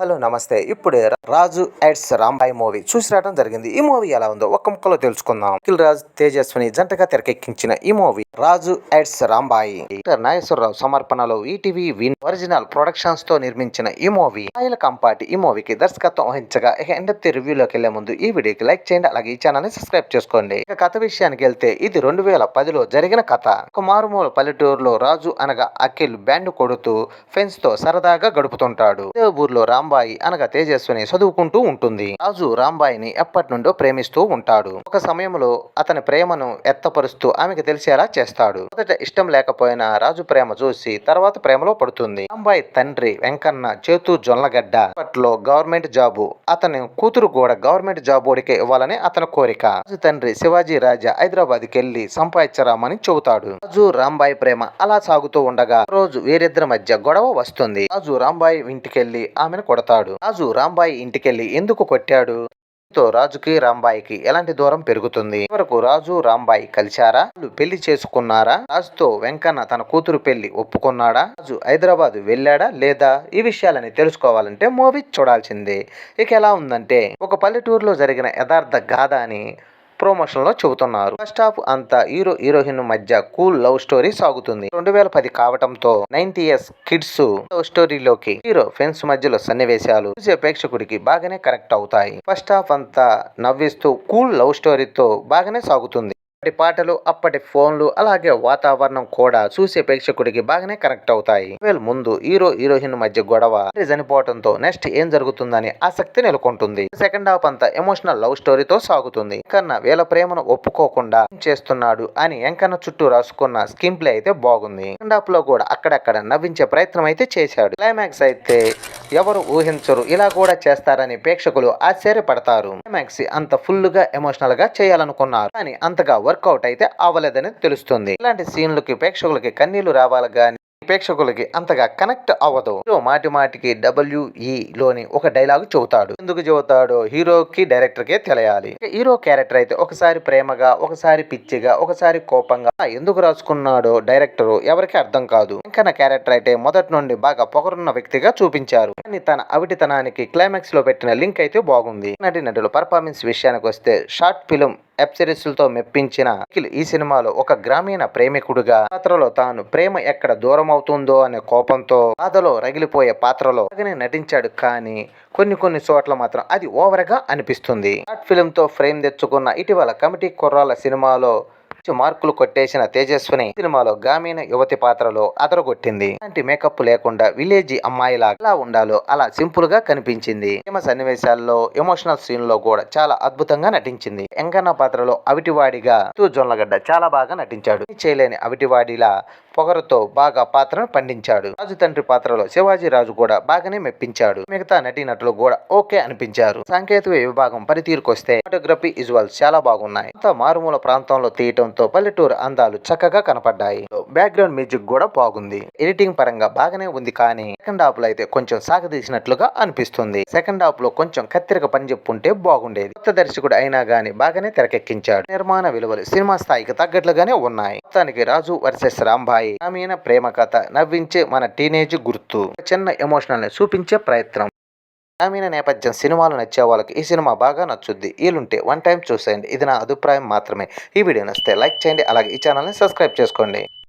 Hello నమస్తే. ఇప్పుడే రాజు weds Rambai movie చూసి రావడం జరిగింది. ఈ మూవీ ఎలా ఉందో ఒక్క ముక్కలో తెలుసుకుందాం. అఖిల్ రాజ్ తేజస్విని జంటగా తెరకెక్కించిన ఈ మూవీ రాజు ఎడ్స్ రాంబాయి. నాగేశ్వరరావు సమర్పణలో ఈటీవీ విన్ ఒరిజినల్ ప్రొడక్షన్స్తో నిర్మించిన ఈ మూవీ ఆయన కంపాటి ఈ మూవీకి దర్శకత్వం వహించగా ఇక ఎండెప్తి రివ్యూలోకి వెళ్ళే ముందు ఈ వీడియోకి లైక్ చేయండి అలాగే ఈ ఛానల్ని సబ్స్క్రైబ్ చేసుకోండి. ఇక కథ విషయానికి వెళ్తే ఇది రెండు వేల పదిలో జరిగిన కథ. ఒక మారుమూల పల్లెటూరులో రాజు అనగా అఖిల్ బ్యాండ్ కొడుతూ ఫ్రెండ్స్తో సరదాగా గడుపుతుంటాడు. ఊర్లో రామ్ రాంబాయి అనగా తేజస్విని చదువుకుంటూ ఉంటుంది. రాజు రాంబాయిని ఎప్పటి నుండో ప్రేమిస్తూ ఉంటాడు. ఒక సమయంలో అతని ప్రేమను ఎత్తపరుస్తూ ఆమెకు తెలిసేలా చేస్తాడు. మొదట ఇష్టం లేకపోయినా రాజు ప్రేమ చూసి తర్వాత ప్రేమలో పడుతుంది. రాంబాయి తండ్రి వెంకన్న చేతు జొన్నగడ్డ. అప్పట్లో గవర్నమెంట్ జాబు. అతని కూతురు కూడా గవర్నమెంట్ జాబ్ ఓడికే ఇవ్వాలని అతని కోరిక. రాజు తండ్రి శివాజీ రాజా హైదరాబాద్ కెళ్ళి సంపాదించరామని చెబుతాడు. రాజు రాంబాయి ప్రేమ అలా సాగుతూ ఉండగా రోజు వీరిద్దరి మధ్య గొడవ వస్తుంది. రాజు రాంబాయి ఇంటికెళ్ళి ఆమెను కొడతాడు రాజు రాంబాయి ఇంటికెళ్ళి ఎందుకు కొట్టాడు? తో రాజుకి రాంబాయికి ఎలాంటి దూరం పెరుగుతుంది? వరకు రాజు రాంబాయి కలిశారా? వాళ్ళు పెళ్ళి చేసుకున్నారా? రాజుతో వెంకన్న తన కూతురు పెళ్ళి ఒప్పుకున్నాడా? రాజు హైదరాబాద్ వెళ్ళాడా లేదా? ఈ విషయాలని తెలుసుకోవాలంటే మూవీ చూడాల్సిందే. ఇక ఎలా ఉందంటే ఒక పల్లెటూరులో జరిగిన యథార్థ గాథ అని ప్రమోషన్లో చెబుతున్నారు. ఫస్ట్ హాఫ్ అంతా హీరో హీరోయిన్ మధ్య కూల్ లవ్ స్టోరీ సాగుతుంది. రెండు వేల పది కావటంతో నైన్టీ ఇయర్స్ కిడ్స్ లవ్ స్టోరీలోకి హీరో ఫ్రెండ్స్ మధ్యలో సన్నివేశాలు చూసే ప్రేక్షకుడికి బాగానే కనెక్ట్ అవుతాయి. ఫస్ట్ హాఫ్ అంతా నవ్విస్తూ కూల్ లవ్ స్టోరీతో బాగానే సాగుతుంది. అప్పటి పాటలు అప్పటి ఫోన్లు అలాగే వాతావరణం కూడా చూసే ప్రేక్షకుడికి బాగానే కనెక్ట్ అవుతాయి. ముందు హీరో హీరోయిన్ మధ్య గొడవ చనిపోవడంతో నెక్స్ట్ ఏం జరుగుతుందని ఆసక్తి నెలకొంటుంది. సెకండ్ హాఫ్ అంతా ఎమోషనల్ లవ్ స్టోరీతో సాగుతుంది. కన్నా వీళ్ళ ప్రేమను ఒప్పుకోకుండా చేస్తున్నాడు అని ఎంకన్న చుట్టూ రాసుకున్న స్కిన్ ప్లే అయితే బాగుంది. సెకండ్ హాఫ్లో కూడా అక్కడక్కడ నవ్వించే ప్రయత్నం అయితే చేశాడు. క్లైమాక్స్ అయితే ఎవరు ఊహించరు. ఇలా కూడా చేస్తారని ప్రేక్షకులు ఆశ్చర్యపడతారు. క్లైమాక్స్ అంత ఫుల్గా ఎమోషనల్గా చేయాలనుకున్నారు. కానీ అంతగా వర్కౌట్ అయితే అవ్వలేదని తెలుస్తుంది. ఇలాంటి సీన్లకి ప్రేక్షకులకి కన్నీళ్ళు రావాలి కానీ ప్రేక్షకులకి అంతగా కనెక్ట్ అవ్వదు. హీరో మాటి మాటికి డబ్ల్యూఈ లోని ఒక డైలాగ్ చెబుతాడు. ఎందుకు చెబుతాడో హీరోకి డైరెక్టర్ కే తెలియాలి హీరో క్యారెక్టర్ అయితే ఒకసారి ప్రేమగా ఒకసారి పిచ్చిగా ఒకసారి కోపంగా ఎందుకు రాసుకున్నాడో డైరెక్టర్ ఎవరికి అర్థం కాదు. వెంకన్న క్యారెక్టర్ అయితే మొదటి నుండి బాగా పొగరున్న వ్యక్తిగా చూపించారు. కానీ తన అవిటితనానికి క్లైమాక్స్లో పెట్టిన లింక్ అయితే బాగుంది. నటి నటుల పర్ఫార్మెన్స్ విషయానికి వస్తే షార్ట్ ఫిలిం వెబ్ సిరీస్లతో మెప్పించిన నిఖిల్ ఈ సినిమాలో ఒక గ్రామీణ ప్రేమికుడుగా పాత్రలో తాను ప్రేమ ఎక్కడ దూరం అవుతుందో అనే కోపంతో బాధలో రగిలిపోయే పాత్రలో బాగానే నటించాడు కానీ కొన్ని కొన్ని చోట్ల మాత్రం అది ఓవర్గా అనిపిస్తుంది. షార్ట్తో ఫ్రేమ్ తెచ్చుకున్న ఇటీవల కమిటీ కుర్రాల సినిమాలో మార్కులు కొట్టేసిన తేజస్విని సినిమాలో గ్రామీణ యువతి పాత్రలో అదరగొట్టింది. అలాంటి మేకప్ లేకుండా విలేజ్ అమ్మాయిలా ఎలా ఉండాలో అలా సింపుల్గా కనిపించింది. ప్రేమ సన్నివేశాల్లో ఎమోషనల్ సీన్లో కూడా చాలా అద్భుతంగా నటించింది. ఎంకన్న పాత్రలో అవిటివాడిగా తూ జొన్నగడ్డ చాలా బాగా నటించాడు. చేయలేని అవిటివాడిలా పొగరుతో బాగా పాత్రను పండించాడు. రాజు తండ్రి పాత్రలో శివాజీ రాజు కూడా బాగానే మెప్పించాడు. మిగతా నటీనటులు కూడా ఓకే అనిపించారు. సాంకేతిక విభాగం పనితీరుకొస్తే ఫోటోగ్రఫీ విజువల్స్ చాలా బాగున్నాయి. అంతా మారుమూల ప్రాంతంలో తీయటం ఉండడంతో పల్లెటూరు అందాలు చక్కగా కనపడ్డాయి. బ్యాక్గ్రౌండ్ మ్యూజిక్ కూడా బాగుంది. ఎడిటింగ్ పరంగా బాగానే ఉంది కానీ సెకండ్ హాఫ్లో అయితే కొంచెం సాగదీసినట్లుగా అనిపిస్తుంది. సెకండ్ హాఫ్లో కొంచెం కత్తిరిక పని చెప్పుంటే బాగుండేది. కొత్త దర్శకుడు అయినా గానీ బాగానే తెరకెక్కించాడు. నిర్మాణ విలువలు సినిమా స్థాయికి తగ్గట్లుగానే ఉన్నాయి. మొత్తానికి రాజు వర్సెస్ రాంబాయి గ్రామీణ ప్రేమ కథ నవ్వించే మన టీనేజ్ గుర్తు. చిన్న ఎమోషనల్ని చూపించే ప్రయత్నం. గ్రామీణ నేపథ్యం సినిమాలు నచ్చే వాళ్ళకి ఈ సినిమా బాగా నచ్చుద్ది. వీలుంటే వన్ టైం చూసేయండి. ఇది నా అభిప్రాయం మాత్రమే. ఈ వీడియో నచ్చితే లైక్ చేయండి. అలాగే ఈ ఛానల్ని సబ్స్క్రైబ్ చేసుకోండి.